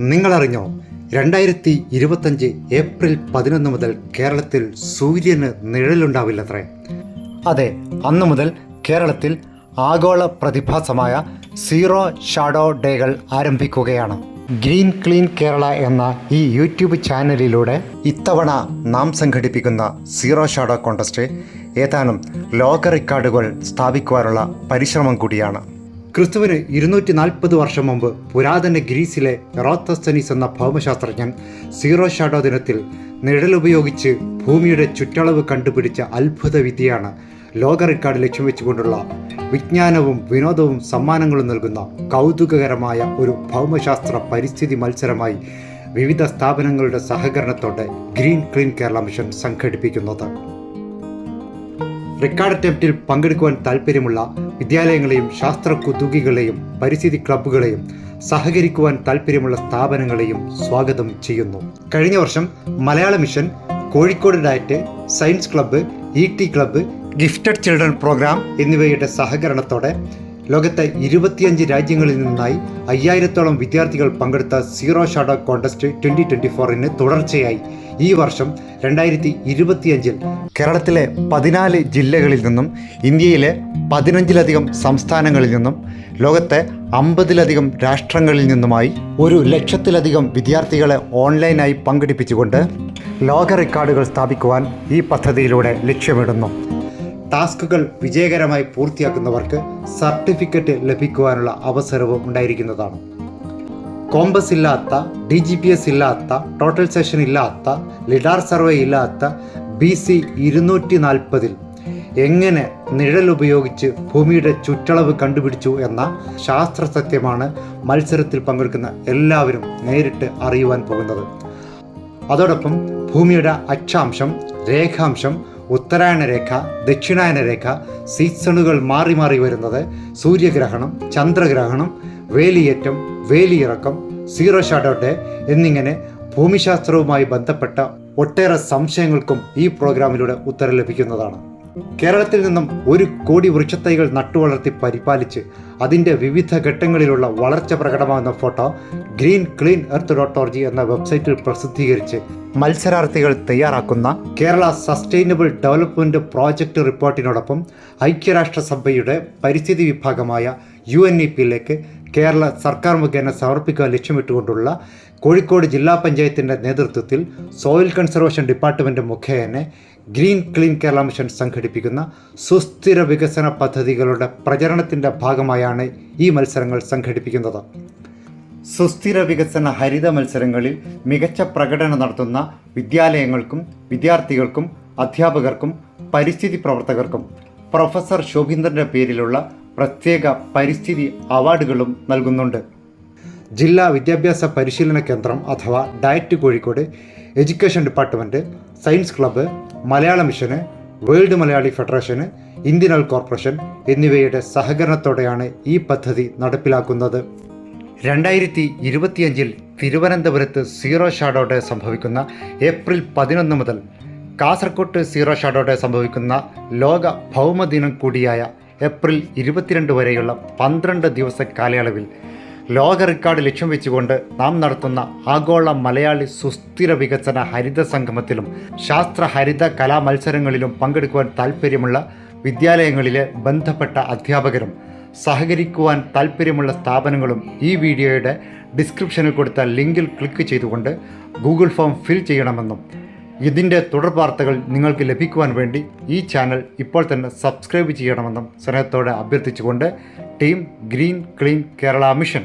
നിങ്ങളറിഞ്ഞോ രണ്ടായിരത്തി ഇരുപത്തഞ്ച് ഏപ്രിൽ പതിനൊന്ന് മുതൽ കേരളത്തിൽ സൂര്യന് നിഴലുണ്ടാവില്ലത്രേ? അതെ അന്നു മുതൽ കേരളത്തിൽ ആഗോള പ്രതിഭാസമായ സീറോ ഷാഡോ ഡേകൾ ആരംഭിക്കുകയാണ്. ഗ്രീൻ ക്ലീൻ കേരള എന്ന ഈ യൂട്യൂബ് ചാനലിലൂടെ ഇത്തവണ നാം സംഘടിപ്പിക്കുന്ന സീറോ ഷാഡോ കോൺടെസ്റ്റ് ഏതാനും ലോക റെക്കോർഡുകൾ സ്ഥാപിക്കുവാനുള്ള പരിശ്രമം കൂടിയാണ്. ക്രിസ്തുവിന് ഇരുന്നൂറ്റി നാൽപ്പത് വർഷം മുമ്പ് പുരാതന ഗ്രീസിലെ എറോത്തസ്തനീസ് എന്ന ഭൗമശാസ്ത്രജ്ഞൻ സീറോ ഷാഡോ ദിനത്തിൽ നിഴലുപയോഗിച്ച് ഭൂമിയുടെ ചുറ്റളവ് കണ്ടുപിടിച്ച അത്ഭുത വിദ്യയാണ് ലോക റെക്കോർഡ് ലക്ഷ്യം വെച്ചുകൊണ്ടുള്ള വിജ്ഞാനവും വിനോദവും സമ്മാനങ്ങളും നൽകുന്ന കൗതുകകരമായ ഒരു ഭൗമശാസ്ത്ര പരിസ്ഥിതി മത്സരമായി വിവിധ സ്ഥാപനങ്ങളുടെ സഹകരണത്തോടെ ഗ്രീൻ ക്ലീൻ കേരള മിഷൻ സംഘടിപ്പിക്കുന്നത്. റെക്കോർഡ് അറ്റംപ്റ്റിൽ പങ്കെടുക്കുവാൻ താല്പര്യമുള്ള വിദ്യാലയങ്ങളെയും ശാസ്ത്ര കുതുകികളെയും പരിസ്ഥിതി ക്ലബ്ബുകളെയും സഹകരിക്കുവാൻ താല്പര്യമുള്ള സ്ഥാപനങ്ങളെയും സ്വാഗതം ചെയ്യുന്നു. കഴിഞ്ഞ വർഷം Malayala mission Kozhikode DIET science club E T club gifted children program എന്നിവയുടെ സഹകരണത്തോടെ ലോകത്തെ ഇരുപത്തിയഞ്ച് രാജ്യങ്ങളിൽ നിന്നായി അയ്യായിരത്തോളം വിദ്യാർത്ഥികൾ പങ്കെടുത്ത zero shadow contest twenty twenty ഫോറിന് തുടർച്ചയായി. ഈ വർഷം രണ്ടായിരത്തി ഇരുപത്തിയഞ്ചിൽ കേരളത്തിലെ പതിനാല് ജില്ലകളിൽ നിന്നും ഇന്ത്യയിലെ പതിനഞ്ചിലധികം സംസ്ഥാനങ്ങളിൽ നിന്നും ലോകത്തെ അമ്പതിലധികം രാഷ്ട്രങ്ങളിൽ നിന്നുമായി ഒരു ലക്ഷത്തിലധികം വിദ്യാർത്ഥികളെ ഓൺലൈനായി പങ്കെടുപ്പിച്ചുകൊണ്ട് ലോക റെക്കോർഡുകൾ സ്ഥാപിക്കുവാൻ ഈ പദ്ധതിയിലൂടെ ലക്ഷ്യമിടുന്നു. ടാസ്കുകൾ വിജയകരമായി പൂർത്തിയാക്കുന്നവർക്ക് സർട്ടിഫിക്കറ്റ് ലഭിക്കുവാനുള്ള അവസരവും ഉണ്ടായിരിക്കുന്നതാണ്. കോമ്പസ് ഇല്ലാത്ത ഡി ജി പി എസ് ഇല്ലാത്ത ടോട്ടൽ സെഷൻ ഇല്ലാത്ത ലിഡാർ സർവേ ഇല്ലാത്ത ബി സി ഇരുന്നൂറ്റി നാൽപ്പതിൽ എങ്ങനെ നിഴൽ ഉപയോഗിച്ച് ഭൂമിയുടെ ചുറ്റളവ് കണ്ടുപിടിച്ചു എന്ന ശാസ്ത്ര സത്യമാണ് മത്സരത്തിൽ പങ്കെടുക്കുന്ന എല്ലാവരും നേരിട്ട് അറിയുവാൻ പോകുന്നത്. അതോടൊപ്പം ഭൂമിയുടെ അക്ഷാംശം രേഖാംശം ഉത്തരായണ രേഖ ദക്ഷിണായന രേഖ സീസണുകൾ മാറി മാറി വരുന്നത് സൂര്യഗ്രഹണം ചന്ദ്രഗ്രഹണം വേലിയേറ്റം വേലിയിറക്കം സീറോ ഷാഡോ ഡേ എന്നിങ്ങനെ ഭൂമിശാസ്ത്രവുമായി ബന്ധപ്പെട്ട ഒട്ടേറെ സംശയങ്ങൾക്കും ഈ പ്രോഗ്രാമിലൂടെ ഉത്തരം ലഭിക്കുന്നതാണ്. കേരളത്തിൽ നിന്നും ഒരു കോടി വൃക്ഷത്തൈകൾ നട്ടുവളർത്തി പരിപാലിച്ച് അതിന്റെ വിവിധ ഘട്ടങ്ങളിലുള്ള വളർച്ച പ്രകടമാകുന്ന photo green clean earth dot org എന്ന വെബ്സൈറ്റിൽ പ്രസിദ്ധീകരിച്ച് മത്സരാർത്ഥികൾ തയ്യാറാക്കുന്ന കേരള സസ്റ്റൈനബിൾ ഡെവലപ്മെന്റ് പ്രോജക്റ്റ് റിപ്പോർട്ടിനോടൊപ്പം ഐക്യരാഷ്ട്രസഭയുടെ പരിസ്ഥിതി വിഭാഗമായ യു എൻ ഇ പിയിലേക്ക് കേരള സർക്കാർ മുഖേന സമർപ്പിക്കുക ലക്ഷ്യമിട്ടുകൊണ്ടുള്ള കോഴിക്കോട് ജില്ലാ പഞ്ചായത്തിന്റെ നേതൃത്വത്തിൽ സോയിൽ കൺസർവേഷൻ ഡിപ്പാർട്ട്മെന്റ് മുഖേന ഗ്രീൻ ക്ലീൻ കേരള മിഷൻ സംഘടിപ്പിക്കുന്ന സുസ്ഥിര വികസന പദ്ധതികളുടെ പ്രചരണത്തിന്റെ ഭാഗമായാണ് ഈ മത്സരങ്ങൾ സംഘടിപ്പിക്കുന്നത്. സുസ്ഥിര വികസന ഹരിത മത്സരങ്ങളിൽ മികച്ച പ്രകടനം നടത്തുന്ന വിദ്യാലയങ്ങൾക്കും വിദ്യാർത്ഥികൾക്കും അധ്യാപകർക്കും പരിസ്ഥിതി പ്രവർത്തകർക്കും പ്രൊഫസർ ശോഭീന്ദ്രന്റെ പേരിലുള്ള പ്രത്യേക പരിസ്ഥിതി അവാർഡുകളും നൽകുന്നുണ്ട്. ജില്ലാ വിദ്യാഭ്യാസ പരിശീലന കേന്ദ്രം അഥവാ DIET Kozhikode education department science club Malayala മിഷന് വേൾഡ് മലയാളി ഫെഡറേഷന് ഇന്ത്യൻ ഓയിൽ കോർപ്പറേഷൻ എന്നിവയുടെ സഹകരണത്തോടെയാണ് ഈ പദ്ധതി നടപ്പിലാക്കുന്നത്. രണ്ടായിരത്തി ഇരുപത്തിയഞ്ചിൽ തിരുവനന്തപുരത്ത് സീറോ ഷാഡോ സംഭവിക്കുന്ന ഏപ്രിൽ പതിനൊന്ന് മുതൽ കാസർകോട്ട് സീറോ ഷാഡോ സംഭവിക്കുന്ന ലോക ഭൗമദിനം കൂടിയായ ഏപ്രിൽ ഇരുപത്തിരണ്ട് വരെയുള്ള പന്ത്രണ്ട് ദിവസ കാലയളവിൽ ലോക റെക്കോർഡ് ലക്ഷ്യം വെച്ചുകൊണ്ട് നാം നടത്തുന്ന ആഗോള മലയാളി സുസ്ഥിര വികസന ഹരിത സംഗമത്തിലും ശാസ്ത്ര ഹരിത കലാ മത്സരങ്ങളിലും പങ്കെടുക്കുവാൻ താൽപ്പര്യമുള്ള വിദ്യാലയങ്ങളിലെ ബന്ധപ്പെട്ട അധ്യാപകരും സഹകരിക്കുവാൻ താൽപ്പര്യമുള്ള സ്ഥാപനങ്ങളും ഈ വീഡിയോയുടെ ഡിസ്ക്രിപ്ഷനിൽ കൊടുത്ത ലിങ്കിൽ ക്ലിക്ക് ചെയ്തുകൊണ്ട് ഗൂഗിൾ ഫോം ഫിൽ ചെയ്യണമെന്നും ഇതിന്റെ തുടർ വാർത്തകൾ നിങ്ങൾക്ക് ലഭിക്കുവാൻ വേണ്ടി ഈ ചാനൽ ഇപ്പോൾ തന്നെ സബ്സ്ക്രൈബ് ചെയ്യണമെന്നും സ്നേഹത്തോടെ അഭ്യർത്ഥിച്ചുകൊണ്ട് team green clean Kerala mission.